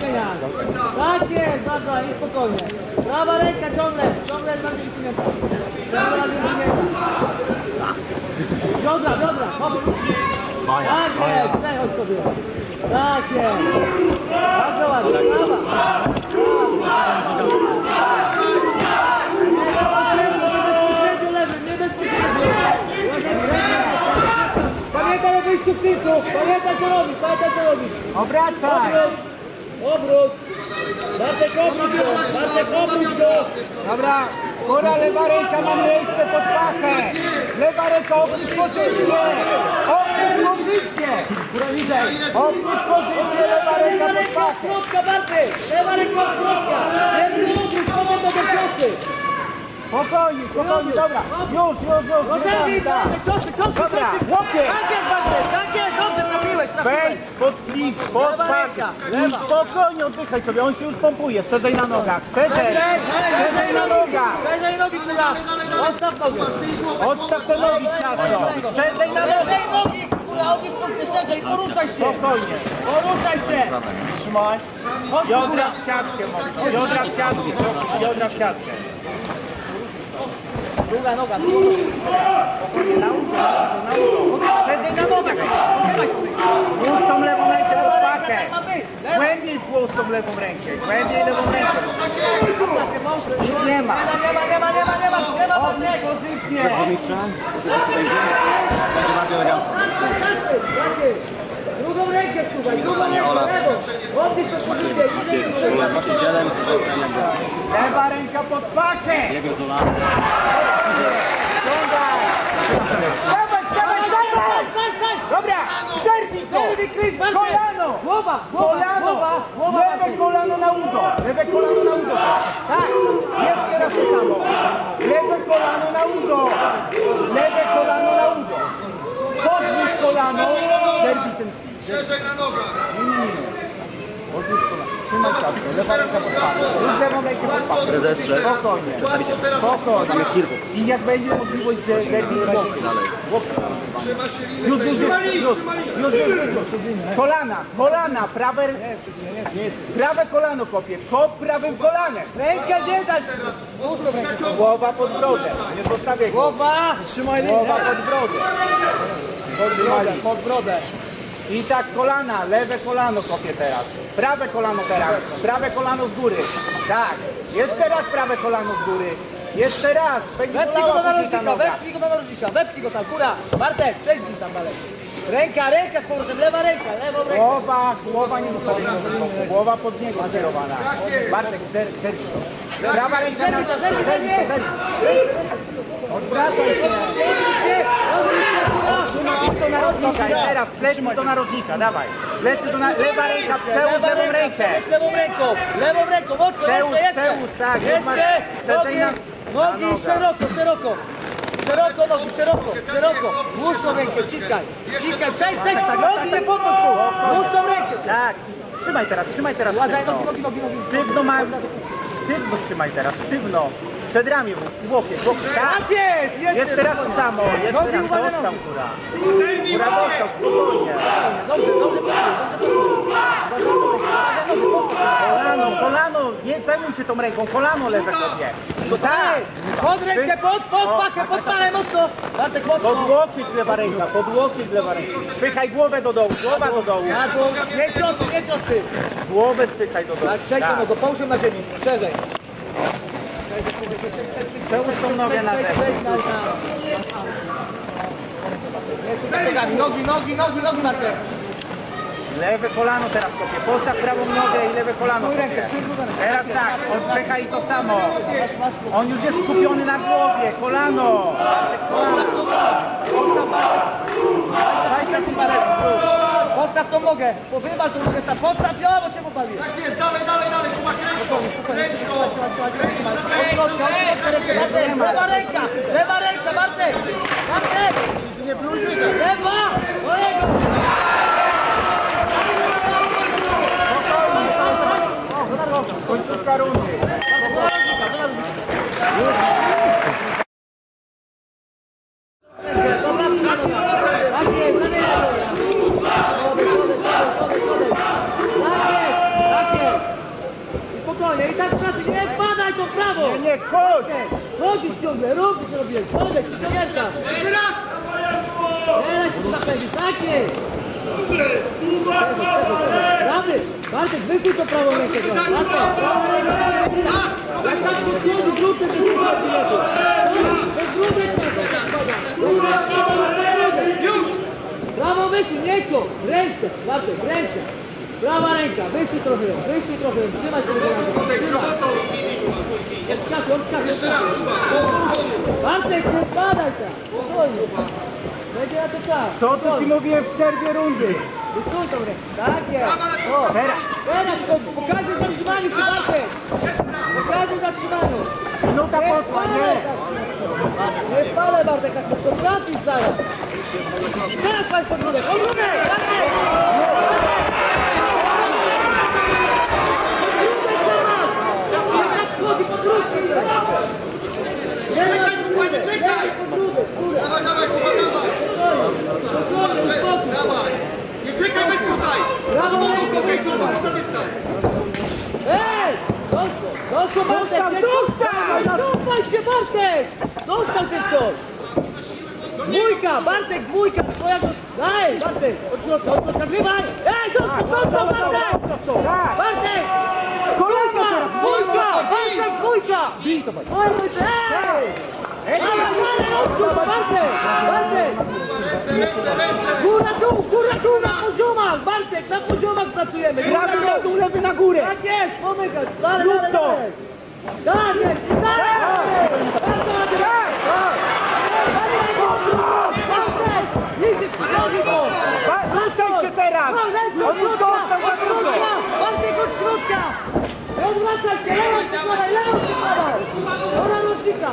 zmieniać. Tak jest, bardzo i spokojnie. Prawa ręka ciągle, ciągle jest bardziej wysunięta. Prawa wysunięta. Biodra, biodra, hop. Tak jest, przechodź sobie. Tak jest. Bardzo ładnie, brawa. Pamiętaj o wyjściu w piłku, pamiętaj co robisz, pamiętaj co robisz. Obracaj! Obrót, obrót. Bartek obrót go, Bartek obrót go. Dobra, góra, lewa ręka ma miejsce pod pachę. Lewa ręka obróć pozycję. Obróć pozycję. Góra niżej. Obróć pozycję, lewa ręka pod pachę. Środka Bartek, lewa ręka od środka. Lewy obrót, do. Spokojnie, spokojnie, dobra. Już, już, już. Już, tak. ciosy, ciosy, Dobra, łokieć. Tak jest Bartek, tak jest, dobrze trafiłeś, trafiłeś. Wejdź pod klip, pod lewa. spokojnie oddychaj sobie, on się już pompuje. Siedzaj na nogach. Siedzaj. Siedzaj na nogach. Weź nogi kurwa, odstaw nogę. Odstaw te nogi ciasto. Siedzaj na nogach. Lewej nogi, kurwa, odnieś pod kieszonkę i poruszaj się. Spokojnie. Poruszaj się. Trzymaj. Biodra w siatkę mocno. Biodra w siatkę. Biodra w siatkę. Druga noga, Na udo, na udo. Siedzaj na nogach. Włóż tą lewą rękę pod pachę. tak ma być. Lewa, Głębiej włóż tą lewą rękę. Głębiej lewą rękę. Nic nie ma. nie ma, nie ma, nie ma, nie ma, nie ma, Obróć Bartek. pozycję. Będzie bardziej elegancko. Drugą rękę słuchaj, drugą rękę, lewą. Właścicielem, czy to jest ten jakby Lewa ręka pod pachę. jego zolany. Ściągaj. Dawaj, dawaj, dawaj. Stań, stań! Dobra, zerwij to. Kolano. Głowa, głowa, Kolano. głowa, głowa, Lewe kolano na udo. Lewe kolano na udo. Tak. Jeszcze raz to samo. Lewe kolano na udo. Lewe kolano na udo. Podnieś kolano. Zerwij ten Szerzej na nogach. Odłóż kolano. Trzymaj czapkę. Lewa ręka pod pachę. Rób lewą rękę pod pachę. Prezestrze. Spokojnie. Przedstawiciel. Tam jest kilku. I jak będzie możliwość ze- zerwij łokcie. Łokcie. Trzyma się liny. Już, już, już, już, już, już, już. Kolana, kolana, prawe, prawe kolano kopie, kop prawym kolanem. Rękę nie dać! Głowa pod brodę, nie zostawiaj go. Głowa! Trzymaj Głowa pod brodę. Pod brodę, Pod brodę. I tak kolana, lewe kolano kopie teraz. Prawe kolano teraz, prawe kolano z góry. Tak, jeszcze raz prawe kolano z góry. Jeszcze raz, będzie Wepnij go do narożnika, wepnij go do narożnika, wepnij go tam, góra! Bartek, przejdź nim tam dalej. Ręka, ręka z powrotem, lewa ręka, lewą. Głowa, głowa nie zostawiona głowa pod niego skierowana. Bartek, zer, zer. Prawa ręka na Zerwij to, zerwij, zerwij! Odwracaj się. Trzymaj i teraz plecy do narożnika, dawaj. Plecy do narożnika, lewa ręka, przełóż lewą rękę. Lewą ręką, lewą ręką, mocno, Przełóż, jeszcze, jeszcze. przełóż, tak, Jeszcze, nogi, na- nogi na szeroko, szeroko. Szeroko nogi, szeroko, szeroko. Włóż tą rękę, ciskaj. Ciskaj, przejdź, przejdź, nogi nie podnoś tu. Włóż tą rękę. Tak, trzymaj teraz, trzymaj teraz sztywno. nogi, nogi, nogi, nogi. Sztywno ma, sztywno trzymaj teraz, sztywno. Przed ramię, w- łokieć, łokieć, tak. Jest, jest. Jeszcze raz to samo, jeszcze Nogi, raz, uważaj, dostał nogi. góra. Góra dostał, spokojnie. Dobrze, dobrze, Kolano, kolano, nie zajmuj się tą ręką, kolano lewe kopie. No tak, Pod rękę, pod, pod pachę, pod pachę, mocno. Bartek, pod mocno. łokieć lewa ręka, pod łokieć lewa ręka. Spychaj głowę do dołu, głowa do dołu. Na dół, nie ciosy, nie ciosy. Głowę spychaj do dołu. Tak, przejdź Tak. go, połóż na ziemi, szerzej. Przełóż tą nogę na zewnątrz. na, na. Nogi, nogi, nogi, nogi Bartek. Lewe kolano teraz kopie. Postaw prawą nogę i lewe kolano rękę. Teraz tak, odpycha i to samo. On już jest skupiony na głowie, kolano. Kolano. Daj taki Postaw tą nogę, powywal tą nogę, staw, postaw ją, bo cię popali. Tak jest, dalej, dalej, dalej. Kuba, kręć to. Kręć to. Lewa ręka, lewa ręka, Bartek! Bartek! Lewa! Mojego! Końcówka rundy. Tak jest, tak jest! Tak jest, tak Bartek, chodź! Chodzisz ciągle, rób co robisz. Chodź, piłkarka. Jeszcze raz! Teraz się zapędzi, tak jest. Prawy, Bartek, wysuń to prawą rękę. Bartek, prawą rękę. Jak tak podchodzi, zrób te drugie bilety. Bez grudek Już! Prawo wysuń, nieko. Ręce, Bartek, ręce. Prawa ręka, wysuń trochę, wysuń trochę. Trzymaj się do ręki, Jeszcze raz. Kuba. Bartek, nie spadaj tam. Spokojnie. Będzie na to czas. To, co ci Spokojnie. mówiłem w przerwie rundy. Wysuń tą rękę. Tak jest. O, Teraz. teraz pokażę zatrzymanie się, Bartek. Pokażę zatrzymaniu. Minuta poszła, nie. Nie wpadaj Bartek, jak to trafisz zaraz. Teraz patrz podróbek, podróbek, Bartek. Chodzi podróbki. Czekaj, podróbek, czekaj. Podróbek, góra. Dawaj, dawaj, Kuba, dawaj. Spokojnie, spokój. Dawaj. Nie czekaj, weź tutaj. Brawo, Pomogę, rękę, pomogę, rękę. Kuba, poza dystans. Ej! Dostał, dostał Bartek! nie dostał! Cofaj się Bartek! Dostał ten coś! Dwójka, Bartek, dwójka, twoja... Daj, Bartek, od środka, od środka, zrywaj! Ej, dostał, dostał, Bartek! Tak. Bartek! Kolego Dwójka, teraz, dwójka, Bartek, dwójka! Bij to, Bartek! Bartek! Ręce. Góra, dół, góra, dół, na poziomach! Bartek, na poziomach pracujemy! Prawy na dół! lewy na górę. Tak jest, pomykać, dalej, dalej, dalej. Tak jest, dalej. Bardzo ładnie. Tak. Bartek, Liczysz, przychodzi go. Ba- Ruszaj się teraz! No, ręce On od już środka, dostał za od dużo! środka. Bartek od środka. Odwracaj się, lewą przykładaj, lewą przykładaj. Ona rocznika.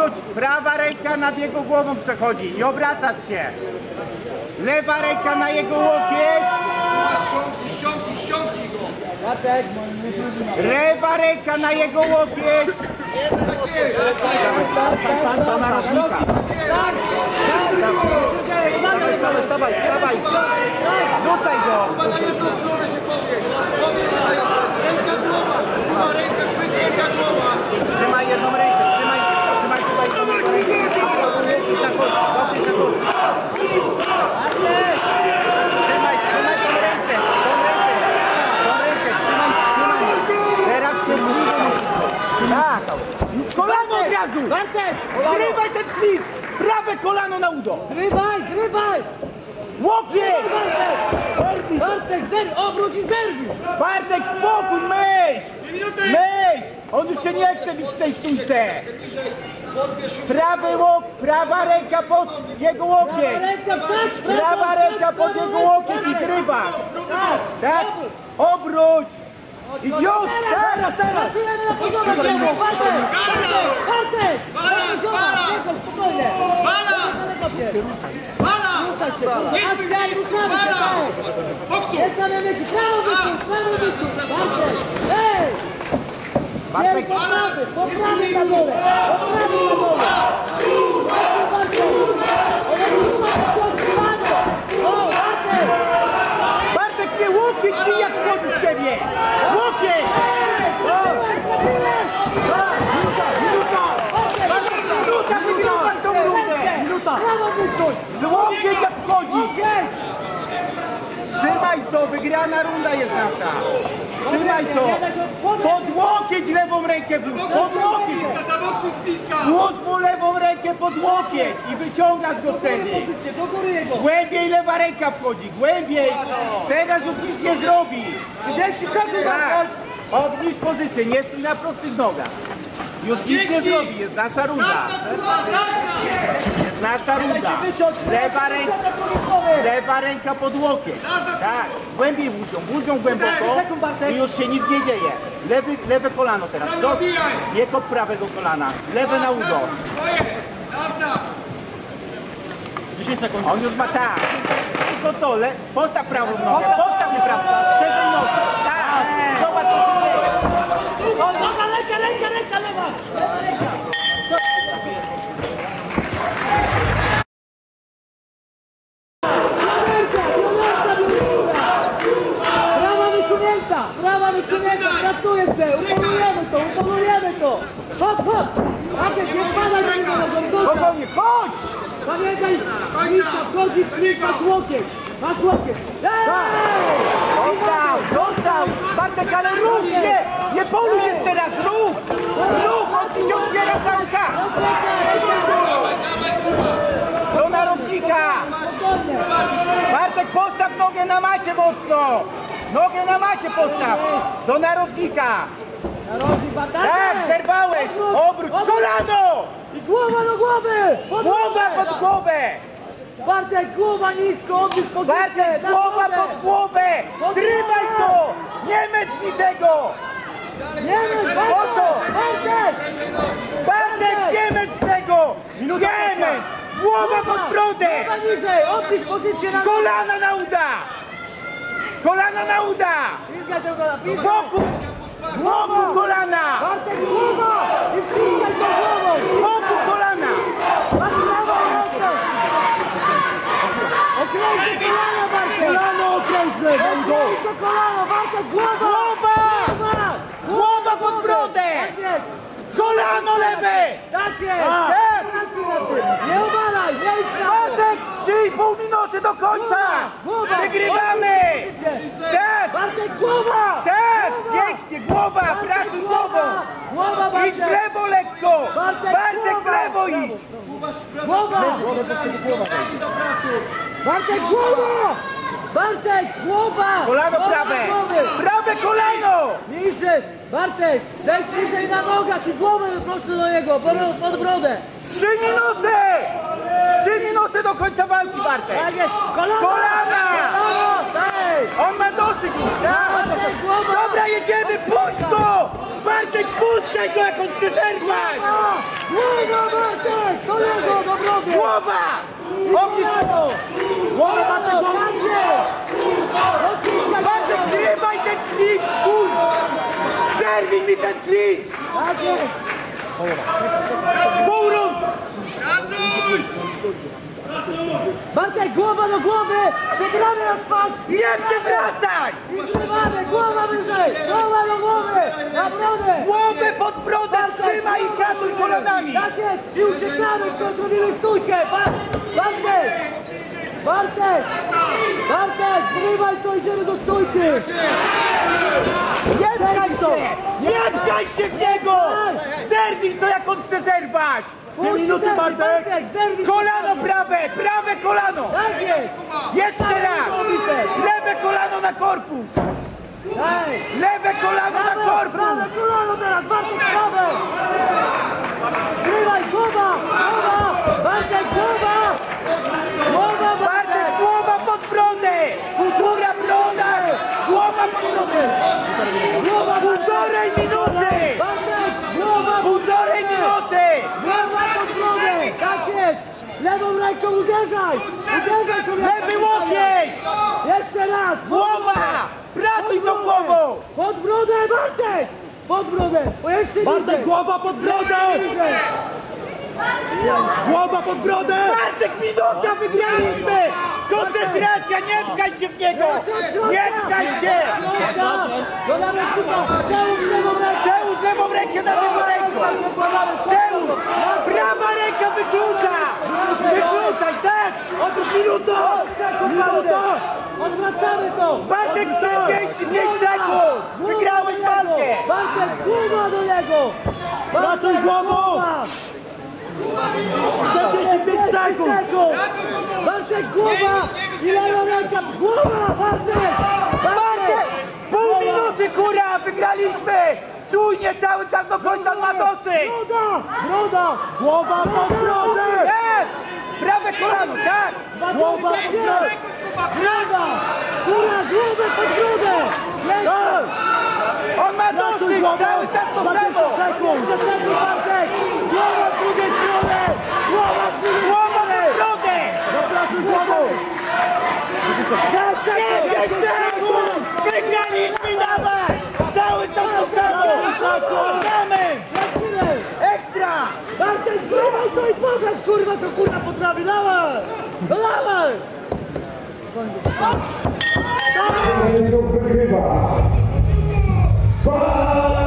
Obróć, prawa ręka nad jego głową przechodzi i obracać się. Lewa ręka na jego łokieć, Ściągnij, ściągnij, go. Lewa ręka na jego łokieć. Tak. Tak. Stawaj, stawaj, stawaj, stawaj. Rzucaj go. Kuba na jedną stronę się powiesz. Powiesz się, ręka, głowa. Kuba, ręka, chwyt, ręka, głowa. Trzymaj jedną rękę, trzymaj, trzymaj tutaj jedną rękę. I na górę, dobrze, na górę. Trzymaj, trzymaj tą rękę, tą rękę, tą rękę, trzymaj, trzymaj. Teraz cierpliwie musisz. Tak. Kolano od razu! Bartek. Ten kwit! Prawe kolano na udo! Grywaj, grywaj. Łokieć! Bartek. Zer, obróć i zerwij. Bartek, spokój, myśl! Myśl! On już się nie chce być w tej się. Prawy łok, prawa ręka pod jego łokieć! Ręka wstać, Prawa ręka pod jego łokieć i zrywa! Tak? Obróć! I już! Teraz, teraz! Na Bartek! Balans, balans! Balans! Balans! Ruszaj się! Akcja i ruszamy się, Balans! tak! Boksu! Nie same myki! Prawo wysuń, prawo wysuń! Bartek! Ej! Bartek, Bartek, poprawy, poprawy na dole! Poprawy na dole! Bartek! One trzyma się odsuwane! O, Bartek! Bartek, nie łokieć bij jak wchodzi w ciebie! Łokieć! Minuta, wygrywasz tą rundę! Minuta! Prawo wysuń! Łokieć jak wchodzi! Okej! Trzymaj to, wygrana runda jest nasza! Trzymaj to! Pod łokieć lewą rękę włóż! Pod łokieć! Włóż mu lewą rękę pod łokieć i wyciągasz go wtedy! Głębiej lewa ręka wchodzi, głębiej! Teraz już nic nie zrobi! 30 sekund! Tak! Obniż pozycję, nie stój na prostych nogach! Już nic nie zrobi, jest nasza runda! Nasza runda! Lewa ręka, lewa ręka pod łokieć! Tak! Głębiej włóżą, włóżą głęboko i już się nic nie dzieje! Lewy, lewe kolano teraz, do, nie kop prawego kolana, lewe na udo! Twoje! Jazda! 10 sekund. On już ma tak. Tylko to, le, postaw prawą nogę, postaw mi prawą. Szerzej nogę. Tak. Zobacz co się dzieje. Noga, ręka, ręka, ręka, lewa! Traktuję się, upolujemy to, upolujemy to! Hop, hop! Bartek, nie spadaj do niego dostał! Spokojnie, chodź! Pamiętaj, Miska wchodzi, Miska z łokieć! Masz łokieć! Ej! Dostał, dostał! Bartek, ale rób, nie! Nie poluj jeszcze raz, rób! Rób, on ci się otwiera cały czas! Do narodnika! Bartek, postaw nogę na macie mocno! Nogę na macie postaw! Do Bartek! Tak, zerwałeś! Obróć! Kolano! I głowa do głowy! Pod Głowa pod głowę! Bartek, głowa nisko, obróć pozycję! Bartek, głowa pod głowę! Zrywaj to! Nie męcz mi tego! Nie wiem, Po co? Bartek! Bartek, nie męcz tego! Nie męcz! Głowa pod brodę! Głowa niżej, obróć pozycję na... Kolana na uda! Kolana na uda! Boku! Boku kolana! Bartek, głowa! I głową! Boku kolana! Masz prawo kolana, Bartek! Kolano Okręć to Bartek, głowa! Głowa! Głowa! Pod brodę! Tak! Kolano lewe! Tak jest! Tak. Nie uwalaj, nie idź na to! Bartek, 3,5 minuty do końca! Wygrywamy! Tak! Bartek, głowa! Tak! Pięknie, głowa! Pracuj głową! Głowa, Idź w lewo lekko! Bartek, w lewo idź! Głowa! Bartek, głowa! Bartek, głowa! Kolano prawe! Prawe kolano! Niżej! Bartek, zejdź niżej na nogach i głowę prosto do pod- pod brodę! Trzy minuty! Trzy minuty do końca walki, Bartek! Tak! Kolana! Tak! On ma dosyć już, tak? Dobra, jedziemy, puść go! Bartek, puszczaj go, jak on chce zerwać! Głowa! Bartek! Do niego, do brody! Głowa! Ogień! Głowa, Bartek, głowa! tak Bartek, zrywaj ten kur! Zerwij mi ten! Tak jest! Pół! Bartek, głowa do głowy! Przegramy na twarz! Nie przewracaj! I zrywamy! Głowa wyżej! Głowa do głowy! Na brodę! Głowę pod brodę trzymaj i kasuj kolanami! Tak jest! I uciekamy robimy stójkę! Ba Bartek! Bartek! Bartek! Zrywaj to, idziemy do stójki! Nie pchaj się! Nie pchaj się w niego! On chce zerwać! Dwie minuty, Bartek! Kolano prawe! Prawe kolano! Tak jest! Jeszcze raz! Lewe kolano na korpus! Lewe kolano na korpus! prawe kolano teraz! Bartek, prawe! Zrywaj, głowa! Głowa! Bartek, głowa! Głowa, Bartek, Bartek! głowa pod brodę! Góra broda! Głowa pod brodę! Głowa, Półtorej minuty! Bartek! Głowa! Półtorej minuty! Głowa pod brodę! Tak jest! Lewą ręką uderzaj! Uderzaj sobie! Lewy łokieć! Jeszcze raz! Głowa! Pracuj tą głową! Pod brodę, Bartek! Pod brodę! O jeszcze Bartek, głowa pod brodę! Głowa pod brodę! Bartek, minuta, wygraliśmy! Koncentracja, nie pchaj się w niego! Nie pchaj się! Chyba! Lewą! Przełóż lewą rękę na lewą ręką! Przełóż! Prawa ręka wyklucza! Wykluczaj, tak! Otóż minuta! Odwracamy to! Bartek, 45 sekund! Wygrałeś walkę! Bartek, głowa do niego! Bartek, głową! 45 sekund! Bartek, głowa! I lewa ręka! Głowa, Bartek! Bartek! Pół minuty, kura! Wygraliśmy! Czujnie cały czas do końca ma dosyć! Broda! Broda! Głowa pod brodę! Tak! Prawe kolano, tak! Głowa pod brodę! Broda! Góra, głowę pod brodę! Tak! On ma dosyć! Cały czas to samo! Jeszcze sekund, Bartek! Głowa z drugiej strony! Głowa z drugiej Głowa strony! pod brodę! Zapracuj głową! 10 sekund! Wygraliśmy, dawaj! Pokaż kurwa co kurwa potrafi, dawaj! No dawaj! Dawaj! Dawaj! Dawaj!